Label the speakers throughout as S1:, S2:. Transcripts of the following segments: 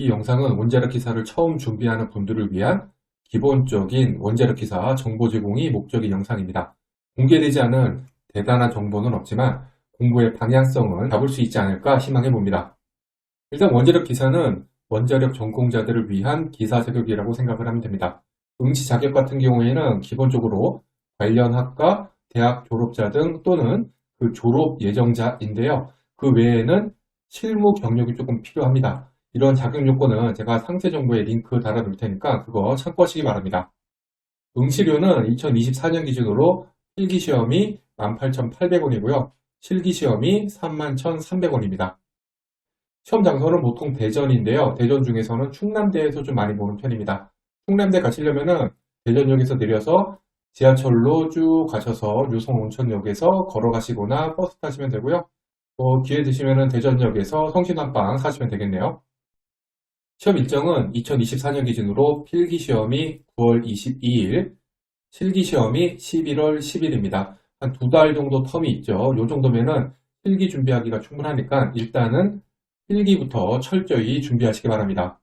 S1: 이 영상은 원자력 기사를 처음 준비하는 분들을 위한 기본적인 원자력 기사 정보 제공이 목적인 영상입니다. 공개되지 않은 대단한 정보는 없지만 공부의 방향성은 잡을 수 있지 않을까 희망해 봅니다. 일단 원자력 기사는 원자력 전공자들을 위한 기사 자격이라고 생각을 하면 됩니다. 응시 자격 같은 경우에는 기본적으로 관련 학과, 대학 졸업자 등 또는 그 졸업 예정자인데요. 그 외에는 실무 경력이 조금 필요합니다. 이런 자격 요건은 제가 상세 정보에 링크 달아둘 테니까 그거 참고하시기 바랍니다. 응시료는 2024년 기준으로 필기 시험이 18,800원이고요. 실기 시험이 31,300원입니다. 시험 장소는 보통 대전인데요. 대전 중에서는 충남대에서 좀 많이 보는 편입니다. 충남대 가시려면은 대전역에서 내려서 지하철로 쭉 가셔서 유성 온천역에서 걸어가시거나 버스 타시면 되고요. 또 기회 되시면은 대전역에서 성신한빵 사시면 되겠네요. 시험 일정은 2024년 기준으로 필기 시험이 9월 22일, 실기 시험이 11월 10일입니다. 한 두 달 정도 텀이 있죠. 요 정도면은 필기 준비하기가 충분하니까 일단은 필기부터 철저히 준비하시기 바랍니다.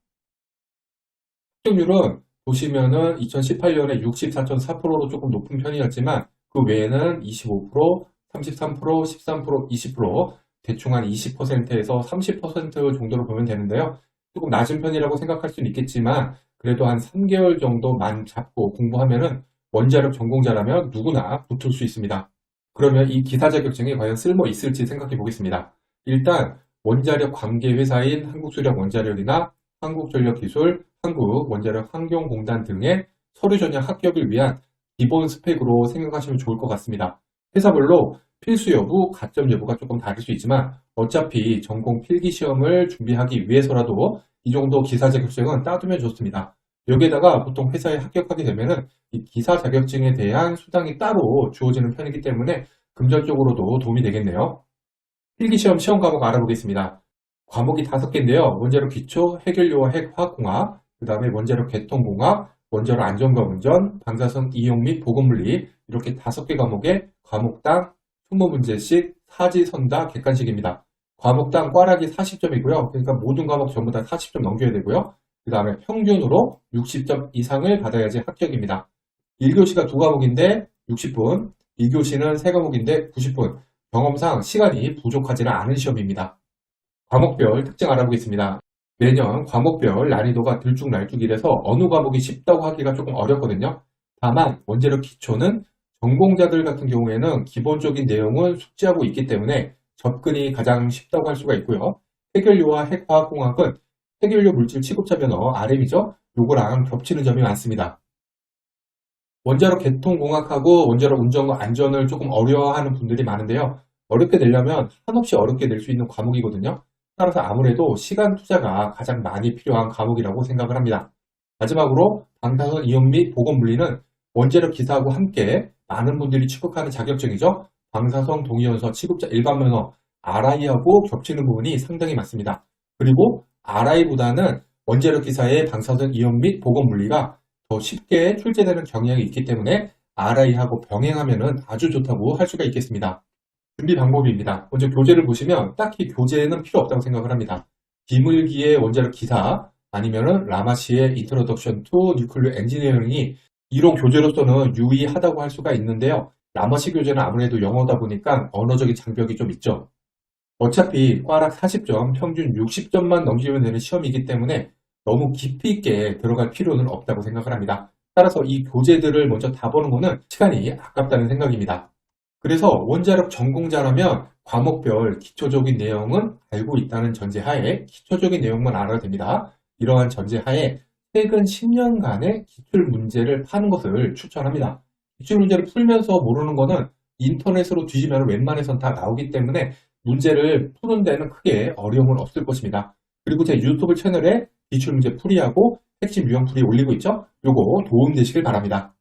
S1: 합격률은 보시면은 2018년에 64.4%로 조금 높은 편이었지만 그 외에는 25%, 33%, 13%, 20% 대충 한 20%에서 30% 정도로 보면 되는데요. 조금 낮은 편이라고 생각할 수는 있겠지만 그래도 한 3개월 정도만 잡고 공부하면은 원자력 전공자라면 누구나 붙을 수 있습니다. 그러면 이 기사 자격증이 과연 쓸모 있을지 생각해 보겠습니다. 일단 원자력 관계 회사인 한국수력 원자력이나 한국전력기술, 한국원자력 환경공단 등의 서류 전형 합격을 위한 기본 스펙으로 생각하시면 좋을 것 같습니다. 회사별로 필수 여부, 가점 여부가 조금 다를 수 있지만 어차피 전공 필기 시험을 준비하기 위해서라도 이 정도 기사 자격증은 따두면 좋습니다. 여기에다가 보통 회사에 합격하게 되면은 이 기사 자격증에 대한 수당이 따로 주어지는 편이기 때문에 금전적으로도 도움이 되겠네요. 필기시험 시험 과목 알아보겠습니다. 과목이 다섯 개인데요. 원자력 기초, 해결료와 핵화학공학, 그 다음에 원자력 개통공학, 원자력 안전과 운전, 방사선 이용 및 보건물리 이렇게 다섯 개 과목에 과목당 20문제씩 사지선다 객관식입니다. 과목당 꽈락이 40점이고요. 그러니까 모든 과목 전부 다 40점 넘겨야 되고요. 그 다음에 평균으로 60점 이상을 받아야지 합격입니다. 1교시가 두 과목인데 60분, 2교시는 세 과목인데 90분. 경험상 시간이 부족하지는 않은 시험입니다. 과목별 특징 알아보겠습니다. 매년 과목별 난이도가 들쭉날쭉이라서 어느 과목이 쉽다고 하기가 조금 어렵거든요. 다만 원자력 기초는 전공자들 같은 경우에는 기본적인 내용은 숙지하고 있기 때문에 접근이 가장 쉽다고 할 수가 있고요. 해결료와 핵화학공학은 해결료 물질 취급자 변호 RM이죠. 요거랑 겹치는 점이 많습니다. 원자력 개통공학하고 원자력 운전과 안전을 조금 어려워하는 분들이 많은데요. 어렵게 되려면 한없이 어렵게 낼 수 있는 과목이거든요. 따라서 아무래도 시간 투자가 가장 많이 필요한 과목이라고 생각을 합니다. 마지막으로 방사선 이온 및 보건 물리는 원자력 기사하고 함께 많은 분들이 취급하는 자격증이죠. 방사선 동위원서 취급자 일반 면허 RI하고 겹치는 부분이 상당히 많습니다. 그리고 RI보다는 원자력 기사의 방사선 이온 및 보건 물리가 더 쉽게 출제되는 경향이 있기 때문에 RI하고 병행하면 아주 좋다고 할 수가 있겠습니다. 준비 방법입니다. 먼저 교재를 보시면 딱히 교재는 필요 없다고 생각을 합니다. 비물기의 원자력 기사 아니면은 라마시의 Introduction to Nuclear Engineering이 이론 교재로서는 유의하다고 할 수가 있는데요. 라마시 교재는 아무래도 영어다 보니까 언어적인 장벽이 좀 있죠. 어차피 꽈락 40점, 평균 60점만 넘기면 되는 시험이기 때문에 너무 깊이 있게 들어갈 필요는 없다고 생각을 합니다. 따라서 이 교재들을 먼저 다 보는 것은 시간이 아깝다는 생각입니다. 그래서 원자력 전공자라면 과목별 기초적인 내용은 알고 있다는 전제하에 기초적인 내용만 알아도 됩니다. 이러한 전제하에 최근 10년간의 기출 문제를 파는 것을 추천합니다. 기출 문제를 풀면서 모르는 거는 인터넷으로 뒤지면 웬만해선 다 나오기 때문에 문제를 푸는 데는 크게 어려움은 없을 것입니다. 그리고 제 유튜브 채널에 기출 문제 풀이하고 핵심 유형 풀이 올리고 있죠? 요거 도움 되시길 바랍니다.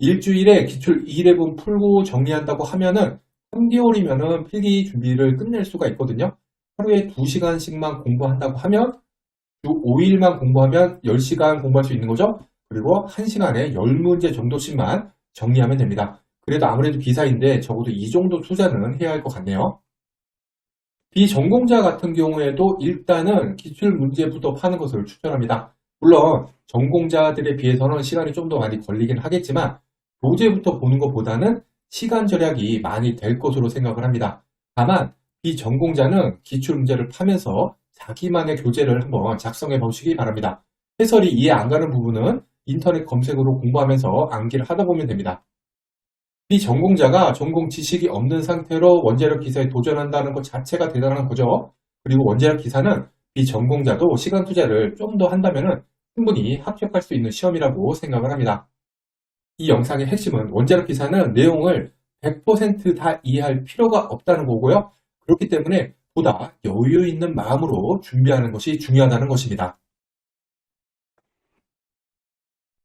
S1: 일주일에 기출 2랩은 풀고 정리한다고 하면은 3개월이면은 필기 준비를 끝낼 수가 있거든요. 하루에 2시간씩만 공부한다고 하면 주 5일만 공부하면 10시간 공부할 수 있는 거죠. 그리고 1시간에 10문제 정도씩만 정리하면 됩니다. 그래도 아무래도 기사인데 적어도 이 정도 투자는 해야 할 것 같네요. 비전공자 같은 경우에도 일단은 기출 문제부터 파는 것을 추천합니다. 물론 전공자들에 비해서는 시간이 좀 더 많이 걸리긴 하겠지만 교재부터 보는 것보다는 시간 절약이 많이 될 것으로 생각을 합니다. 다만 비전공자는 기출 문제를 파면서 자기만의 교재를 한번 작성해 보시기 바랍니다. 해설이 이해 안 가는 부분은 인터넷 검색으로 공부하면서 암기를 하다 보면 됩니다. 비전공자가 전공 지식이 없는 상태로 원자력 기사에 도전한다는 것 자체가 대단한 거죠. 그리고 원자력 기사는 비전공자도 시간 투자를 좀 더 한다면 충분히 합격할 수 있는 시험이라고 생각을 합니다. 이 영상의 핵심은 원자력 기사는 내용을 100%다 이해할 필요가 없다는 거고요. 그렇기 때문에 보다 여유 있는 마음으로 준비하는 것이 중요하다는 것입니다.